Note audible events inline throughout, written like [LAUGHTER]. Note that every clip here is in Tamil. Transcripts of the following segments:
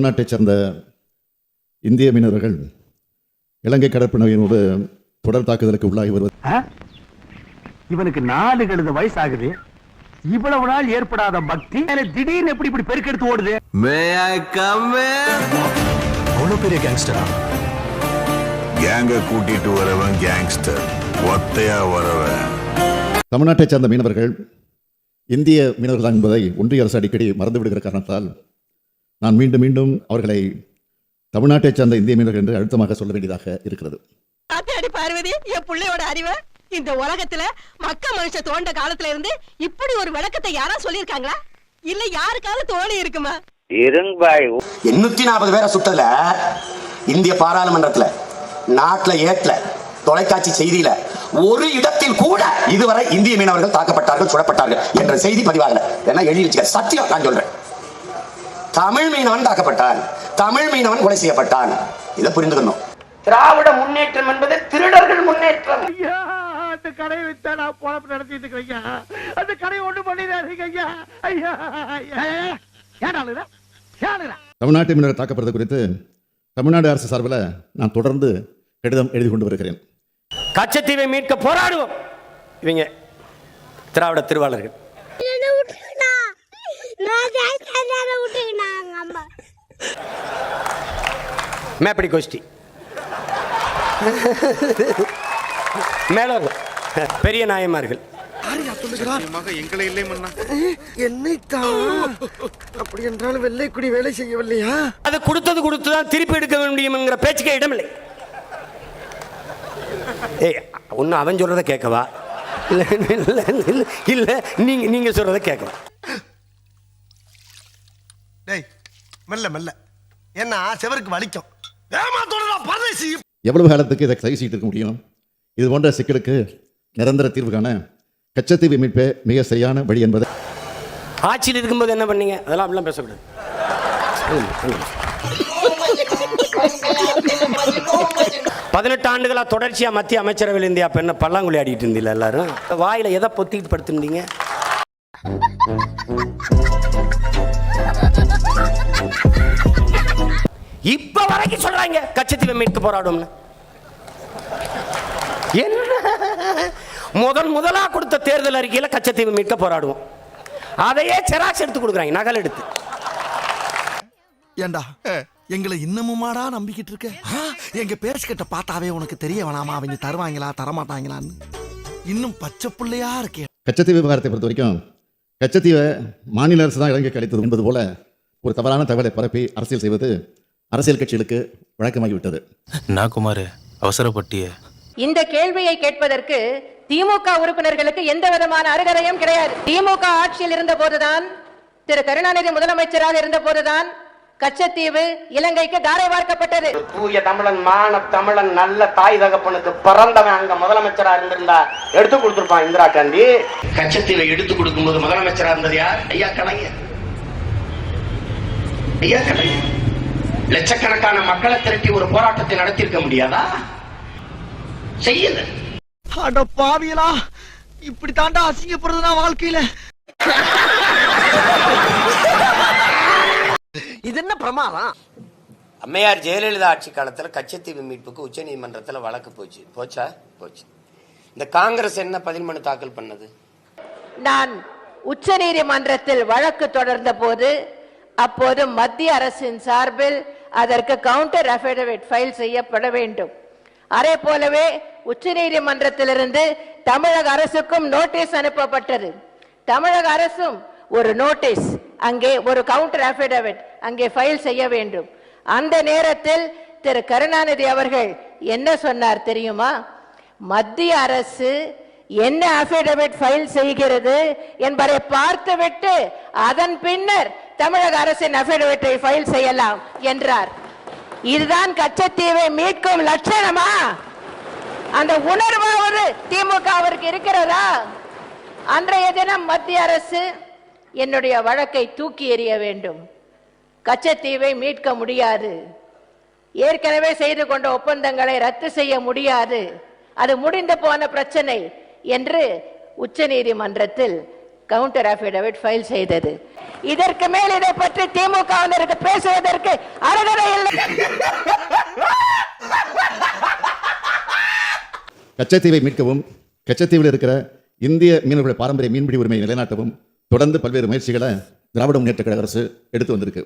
தமிழ்நாட்டைச் சேர்ந்த இந்திய மீனவர்கள் இலங்கை கடற்படையினோடு தொடர் தாக்குதலுக்கு உள்ளாகி வருவது இவனுக்கு நாலு கழுத வயசாகுது. இவ்வளவு நாள் ஏற்படாத பக்தி திடீர்னு எப்படி இப்படி பெருக்கெடுத்து ஓடுது? May I come in? அவ்வளோ பெரிய கேங்ஸ்டரா கேங்க கூட்டிட்டு வரவன் கேங்ஸ்டர் ஒத்தையா வரவன். தமிழ்நாட்டைச் சேர்ந்த மீனவர்கள் இந்திய மீனவர்கள் என்பதை ஒன்றிய அரசு அடிக்கடி மறந்து விடுகிற காரணத்தால் நான் மீண்டும் மீண்டும் அவர்களை தமிழ்நாட்டைச் சேர்ந்த இந்திய மீனவர்கள் என்று அழுத்தமாக சொல்ல வேண்டியதாக இருக்கிறது. பார்வதி என் புள்ளையோட அறிவை. இந்த உலகத்துல மக்க மனுஷ தோண்ட காலத்துல இருந்து இப்படி ஒரு விளக்கத்தை யாரா சொல்லிருக்காங்களா இல்ல யாருக்காவது தோணி இருக்குமா? எண்ணூத்தி நாற்பது பேரை சுட்டதுல இந்திய பாராளுமன்றத்துல நாட்டுல ஏட்ல தொலைக்காட்சி செய்தியில ஒரு இடத்தில் கூட இதுவரை இந்திய மீனவர்கள் தாக்கப்பட்டார்கள் சுடப்பட்டார்கள் என்ற செய்தி பதிவாகல. என்ன எழுதி வச்சுக்க. சத்தியம் நான் சொல்றேன். தமிழ் மீனவன் தாக்கப்பட்டான். தமிழ் மீனவன் கொலை செய்யப்பட்டான். இதை புரிந்துக்கணும். திராவிட முன்னேற்றம் என்பது திருடர்கள் முன்னேற்றம். ஐயா அந்த கடையை வித்தா நான் பொழப்பு நடத்திட்டு இருக்கேன் ஐயா. அந்த கடையை ஒண்ணு பண்ணிடாதீங்க ஐயா. ஐயா ஐயா. ஏனாலுடா ஏனாலுடா தமிழ்நாட்டு மீனவர் தாக்கப்படுறது குறித்து தமிழ்நாடு அரசு சார்பில் நான் தொடர்ந்து கடிதம் எழுதி கொண்டு வருகிறேன். கச்சத்தீவை மீட்க போராடுவோம். இவங்க திராவிட திருவாளர்கள். மேப்படி கோஷ்டி. மேலோர்கள் பெரிய நாயன்மார்கள். அப்படி என்றால் வெள்ளைக்குடி வேலை செய்யவில்லையா? அது கொடுத்தது கொடுத்து தான் திருப்பி எடுக்க முடியுங்கிற பேச்சுக்கே இடமில்லை. ஏய் ஒன்று அவன் சொல்கிறத கேட்கவா? இல்லை இல்லை இல்லை இல்லை நீங்கள் நீங்கள் சொல்கிறத கேட்கவா? டேய் மெல்ல மெல்ல. என்ன செவருக்கு வலிக்கும். எவ்வளவு காலத்துக்கு இதை சரி செய்து இருக்க முடியும்? இது போன்ற சிக்கலுக்கு நிரந்தர தீர்வு காண கச்சத்தீவை மீட்பே மிக சரியான வழி என்பதை ஆட்சியில் இருக்கும்போது என்ன பண்ணீங்க? அதெல்லாம் அப்படிலாம் பேசக்கூடாது. பதினெட்டு ஆண்டுகளா தொடர்ச்சியா மத்திய அமைச்சரவையில் இந்தியா பெண்ண பல்லாங்குழி ஆடிட்டு இருந்தீங்க எல்லாரும்? வாயில எதை பொத்திட்டு படுத்திருந்தீங்க? [LAUGHS] இப்ப வரைக்கும் சொல்றாங்க கச்சத்தீவை மீட்க போராடும்னு. என்ன? முதல் முதலா கொடுத்த தேர்தல் அறிக்கையில கச்சத்தீவு மீட்க போராடுவோம். அதையே செராக்ஸ் எடுத்து கொடுக்குறாங்க நகல் எடுத்து. ஏண்டா? எங்களை இன்னமுமாடா நம்பிக்கிட்டு இருக்க? எங்க பேசுகிட்ட பார்த்தாவே உனக்கு தெரிய வேணாமா? அவங்க தருவாங்களா தரமாட்டாங்களான்னு. இன்னும் பச்சை புள்ளையா இருக்கே. கச்சத்தீவு விவகாரத்தை பொறுத்த வரைக்கும் கச்சத்தீவை மாநில அரசு தான் இலங்கை அளித்தது என்பது போல ஒரு தவறான தகவலை பரப்பி அரசியல் செய்வது அரசியல் கட்சிகளுக்கு வழக்கமாகிவிட்டது. நான் குமார் அவசரப்பட்டிய. இந்த கேள்வியை கேட்பதற்கு திமுக உறுப்பினர்களுக்கு எந்த விதமான அருகதையும் கிடையாது. திமுக ஆட்சியில் இருந்த போதுதான் திரு கருணாநிதி முதலமைச்சராக இருந்த போதுதான் கச்சத்தீவு இலங்கைக்கு தாரை பார்க்கப்பட்டது தூய தமிழன் மான தமிழன் நல்ல தாய் தகப்பனுக்கு பிறந்தவன் அங்க முதலமைச்சரா இருந்திருந்தா எடுத்து கொடுத்திருப்பான் இந்திரா காந்தி. கச்சத்தீவை எடுத்து கொடுக்கும்போது முதலமைச்சரா இருந்தது யார்? ஐயா கலைஞர். ஐயா கலைஞர். லட்சக்கணக்கான மக்களை திரட்டி ஒரு போராட்டத்தை நடத்தியிருக்க முடியாதா? செய்யல. அட பாவியலா இப்படி தாண்டா அசிங்கப்படுறது நான் வாழ்க்கையில. இது என்ன பிரமாதம்? அம்மையார் ஜெயலலிதா ஆட்சி காலத்தில் கச்சத்தீவு மீட்புக்கு உச்சநீதிமன்றத்தில் வழக்கு போச்சு. போச்சா? போச்சு. இந்த காங்கிரஸ் என்ன பதில் மனு தாக்கல் பண்ணது? நான் உச்ச நீதிமன்றத்தில் வழக்கு தொடர்ந்த போது அப்போது மத்திய அரசின் சார்பில் அதற்கு கவுண்டர் அஃபிடவிட் ஃபைல் செய்யப்பட வேண்டும். அதே போலவே உச்ச நீதிமன்றத்திலிருந்து தமிழக அரசுக்கும் நோட்டீஸ் அனுப்பப்பட்டது. தமிழக அரசும் ஒரு நோட்டீஸ் அங்கே ஒரு கவுண்டர் அஃபிடவிட் அங்கே ஃபைல் செய்ய வேண்டும். அந்த நேரத்தில் திரு கருணாநிதி அவர்கள் என்ன சொன்னார் தெரியுமா? மத்திய அரசு என்ன அபிடவிட் ஃபைல் செய்கிறது என்பதை பார்த்துவிட்டு அதன் பின்னர் தமிழக அரசின் அபிடவிட்டை ஃபைல் செய்யலாம் என்றார். இதுதான் கச்சத்தீவை மீட்கும் லட்சணமா? அந்த உணர்வாவது திமுகவிற்கு இருக்கிறதா? அன்றைய தினம் மத்திய அரசு என்னுடைய வழக்கை தூக்கி எறிய வேண்டும். கச்சத்தீவை மீட்க முடியாது. ஏற்கனவே செய்து கொண்ட ஒப்பந்தங்களை ரத்து செய்ய முடியாது. அது முடிந்து போன பிரச்சனை என்று உச்சநீதிமன்றத்தில் கவுண்டர் அஃபிடவிட் ஃபைல் செய்தது. இதற்கு மேல் இதை பற்றி திமுகவினருக்கு பேசுவதற்கு அருகதை இல்லை. கச்சத்தீவை மீட்கவும் கச்சத்தீவில் இருக்கிற இந்திய மீனவர்களுடைய பாரம்பரிய மீன்பிடி உரிமையை நிலைநாட்டவும் தொடர்ந்து பல்வேறு முயற்சிகளை திராவிட முன்னேற்ற கழக அரசு எடுத்து வந்திருக்கு.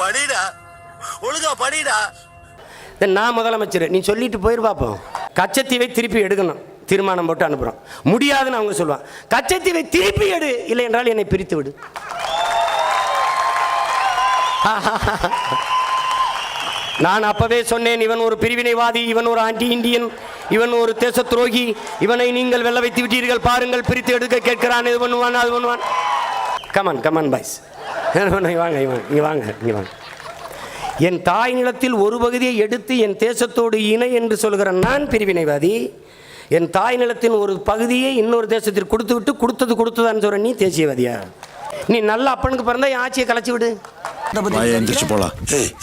படிடா ஒழுங்கா படிடா நான் முதலமைச்சர் நீ சொல்லிட்டு போயிரு பார்ப்போம் கச்சத்தீவை திருப்பி எடுக்கணும். தீர்மானம் போட்டு அனுப்புகிறோம் முடியாதுன்னு அவங்க சொல்லுவாங்க. கச்சத்தீவை திருப்பி எடு இல்லை என்றால் என்னை பிரித்து விடு. [LAUGHS] நான் அப்பவே சொன்னேன் இவன் ஒரு பிரிவினைவாதி இவன் ஒரு ஆன்டி இந்தியன் இவன் ஒரு தேச துரோகி இவனை நீங்கள் வெள்ள வைத்து விட்டீர்கள் பாருங்கள் பிரித்து எடுக்க கேட்கிறான் இது பண்ணுவான் அது பண்ணுவான். கமான் கமான் பாய்ஸ் வாங்க இவன் இங்கே வாங்க இங்கே வாங்க. என் தாய் நிலத்தில் ஒரு பகுதியை எடுத்து என் தேசத்தோடு இணை என்று சொல்கிற நான் பிரிவினைவாதி என் தாய் நிலத்தின் ஒரு பகுதியை இன்னொரு தேசத்திற்கு கொடுத்து விட்டு கொடுத்தது கொடுத்ததான்னு சொல்ற நீ தேசியவாதியா? நீ நல்ல அப்பனுக்கு பிறந்தா என் ஆட்சியை கலைச்சி விடு. எந்திரிச்சு போலாம்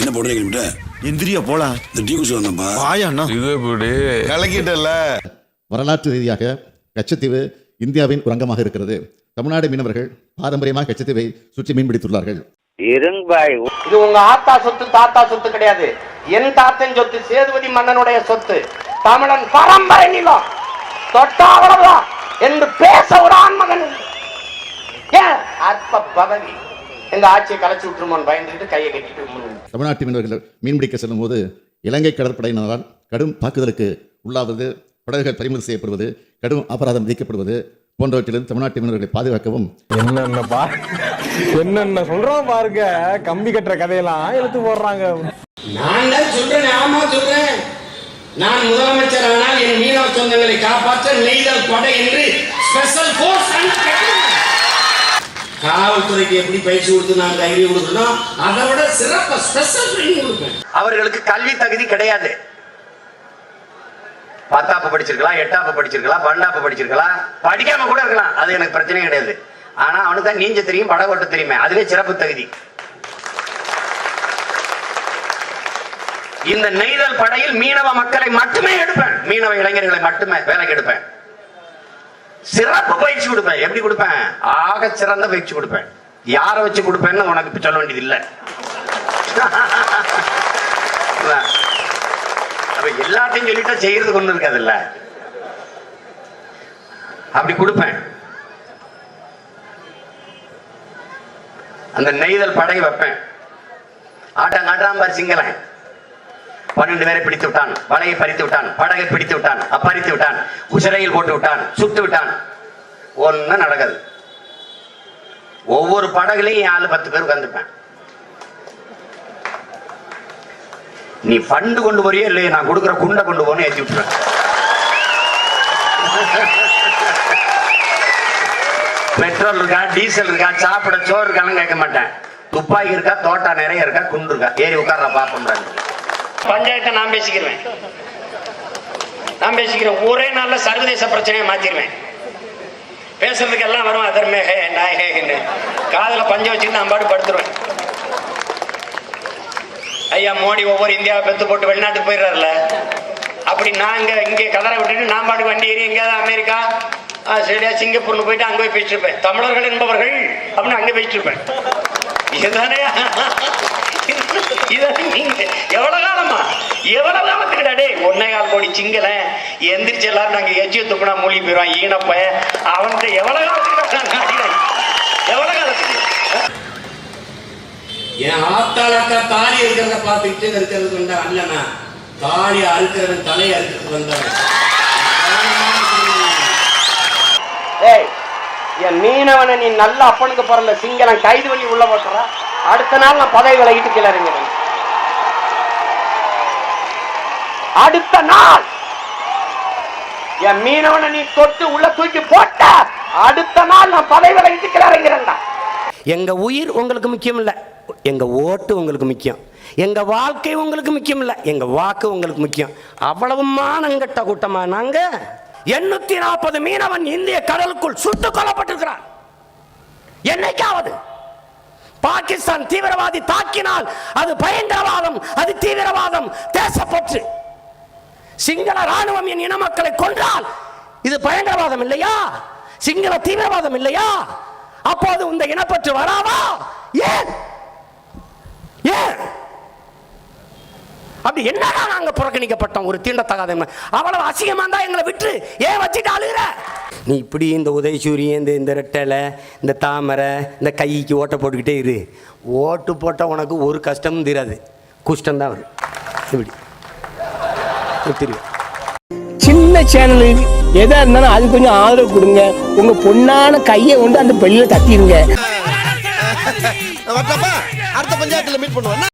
என்ன போடுறீங்க எந்திரியா போலாம் இந்த டீ குடிச்சு வந்தப்பா ஆயாண்ணா இது எப்படி கலக்கிட்டல வரலாற்று ரீதியாக கச்சத்தீவு இந்தியாவின் ஒரு அங்கமாக இருக்கிறது. தமிழ்நாடு மீனவர்கள் பாரம்பரியமாக கச்சத்தீவை சுற்றி மீன்பிடித்துள்ளார்கள். இது உங்க ஆத்தா சொத்து தாத்தா சொத்து கிடையாது. என் தாத்தன் சொத்து சேதுபதி மன்னனுடைய சொத்து. தமிழன் பரம்பரை நிலம். தொட்டா அவ்வளவுதான் என்று பேச ஒரு ஆண்மகன். ஏன்? அற்ப பதவி எங்க ஆட்சியை கலைச்சு விட்டுருமோன்னு பயந்துட்டு கையை கட்டிட்டு. தமிழ்நாட்டு மீனவர்கள் மீன்பிடிக்க செல்லும் போது இலங்கை கடற்படையினரால் கடும் தாக்குதலுக்கு உள்ளாவது படகுகள் பறிமுதல் செய்யப்படுவது கடும் அபராதம் விதிக்கப்படுவது போன்றவற்றிலிருந்து தமிழ்நாட்டு மீனவர்களை பாதுகாக்கவும் என்னென்னப்பா என்னென்ன சொல்றோம் பாருங்க. கம்பி கட்டுற கதையெல்லாம் எடுத்து போடுறாங்க. நான் தான் சொல்றேன் ஆமா சொல்றேன். நான் முதலமைச்சர் ஆனால் என் மீனவ சொந்தங்களை காப்பாற்ற நெய்தல் படை என்று ஸ்பெஷல் போர்ஸ் காவல்துறைக்கு எப்படி பயிற்சி கொடுத்து நான் தைரியம் கொடுக்கணும் அதை விட சிறப்பா ஸ்பெஷல் ட்ரைனிங் கொடுப்பேன். அவர்களுக்கு கல்வி தகுதி கிடையாது. பத்தாப்பு படிச்சிருக்கலாம் எட்டாப்பு படிச்சிருக்கலாம் பன்னெண்டாப்பு படிச்சிருக்கலாம். படிக்காம கூட இருக்கலாம் அது எனக்கு பிரச்சனையே கிடையாது. ஆனா அவனுக்கு தான் நீஞ்ச தெரியும் படகோட்ட தெரியுமே. அதுவே சிறப்பு தகுதி. இந்த நெய்தல் படையில் மீனவ மக்களை மட்டுமே எடுப்பேன். மீனவ இளைஞர்களை மட்டுமே வேலைக்கு எடுப்பேன். சிறப்பு பயிற்சி கொடுப்பேன். எப்படி கொடுப்பேன்? ஆக சிறந்த பயிற்சி கொடுப்பேன். யாரை வச்சு கொடுப்பேன்னு உனக்கு சொல்ல வேண்டியது இல்ல. அப்ப எல்லாத்தையும் சொல்லிட்டா செய்யறது கொண்டு இருக்காதுல்ல அப்படி கொடுப்பேன். அந்த நெய்தல் படை வைப்பேன். ஆட்டம் காட்டுறான் பாரு சிங்களேன். பன்னெண்டு பேரை பிடித்து விட்டான். வலையை பறித்து விட்டான். படகை பிடித்து விட்டான். அப்பறித்து விட்டான். உசிரையில் போட்டு விட்டான். சுட்டு விட்டான். ஒன்னும் நடக்காது. ஒவ்வொரு படகுலையும் ஆளு பத்து பேர் உட்காந்துப்பேன் நீ ஃபண்டு கொண்டு போறியோ இல்லையே? நான் கொடுக்குற குண்டை கொண்டு போன்னு ஏற்றி விட்டுருவேன். பெட்ரோல் இருக்கா டீசல் இருக்கா சாப்பிட சோறு இருக்கான்னு கேட்க மாட்டேன். துப்பாக்கி இருக்கா தோட்டா நிறைய இருக்கா குண்டு இருக்கா? ஏறி உட்கார்ற பாப்போம்ன்றாங்க பஞ்சாயத்தை நான் பேசிக்கிறேன் நான் பேசிக்கிறேன். ஒரே நாள்ல சர்வதேச பிரச்சனையை மாத்திருவேன். பேசுறதுக்கு எல்லாம் வரும் அதர்மே ஹே நான் ஹே காதுல பஞ்சம் வச்சுட்டு நான் பாடு படுத்துருவேன். ஐயா மோடி ஒவ்வொரு இந்தியாவை பெத்து போட்டு வெளிநாட்டுக்கு போயிடுறாருல. அப்படி நான் இங்க இங்கே கதரை விட்டுட்டு நான் பாட்டு வண்டி ஏறி எங்கேயாவது அமெரிக்கா ஆஸ்திரேலியா சிங்கப்பூர்னு போயிட்டு அங்கே போய் பேசிட்டு இருப்பேன். தமிழர்கள் என்பவர்கள் அப்படின்னு அங்கே பேசிட்டு இருப்பேன். இதுதானே இதை நீங்க. எவ்வளவு எவ்வளவு காலத்துக்குடா டேய் ஒன்னே கால் கோடி சிங்கள எந்திரிச்சு எல்லாரும் நாங்க எச்சிய துப்புனா மூழ்கி போயிடுவான் ஈனப்ப அவன்கிட்ட எவ்வளவு காலத்துக்கு எவ்வளவு காலத்துக்கு என் ஆத்தாளக்கா தாலி இருக்கிறத பார்த்துக்கிட்டு இருக்கிறது வந்தா அல்லனா? தாலி அறுக்கிறவன் தலையை அறுக்கிறது வந்தவன். ஏய் என் மீனவனை நீ நல்ல அப்பனுக்கு பிறந்த சிங்களம் கைது பண்ணி உள்ள போட்டுற. அடுத்த நாள் நான் பதவி விலகிட்டு கீழே அடுத்த நாள். என் மீனவனை நீ தொட்டு உள்ள தூக்கி போட்ட. அடுத்த நாள் நான் பதவி இருக்கிறேன் எங்க உயிர் உங்களுக்கு முக்கியம் இல்லை எங்க ஓட்டு உங்களுக்கு முக்கியம். எங்க வாழ்க்கை உங்களுக்கு முக்கியம் இல்லை எங்க வாக்கு உங்களுக்கு முக்கியம். அவ்வளவு மானங்கட்ட கூட்டமா நாங்க? எண்ணூத்தி நாற்பது மீனவன் இந்திய கடலுக்குள் சுட்டுக் கொல்லப்பட்டிருக்கிறான். என்னைக்காவது? பாகிஸ்தான் தீவிரவாதி தாக்கினால் அது பயங்கரவாதம் அது தீவிரவாதம் தேசப்பற்று. சிங்கள ராணுவம் என் இன மக்களை கொன்றால் இது பயங்கரவாதம் இல்லையா? சிங்கள தீவிரவாதம் இல்லையா? அப்போது இந்த இனப்பற்று வராதா? ஏன்? ஏன்? அப்படி என்னடா நாங்க புறக்கணிக்கப்பட்டோம்? ஒரு தீண்டத்தகாத அவ்வளவு அசிங்கமா இருந்தா எங்களை விட்டு ஏன் வச்சுட்டு அழுகிற? நீ இப்படி இந்த உதயசூரியன் இந்த இந்த ரெட்டலை இந்த தாமரை இந்த கைக்கு ஓட்டை போட்டுக்கிட்டே இரு. ஓட்டு போட்டால் உனக்கு ஒரு கஷ்டமும் தீராது. குஷ்டம் தான் வரும் இப்படி. தெரியும். சின்ன சேனல் எதா இருந்தாலும் அது கொஞ்சம் ஆதரவு கொடுங்க. உங்க பொண்ணான கையை கொண்டு அந்த பெல்ல தட்டிடுங்க. [LAUGHS] அடுத்த பஞ்சாயத்துல மீட் பண்ணுவோம்.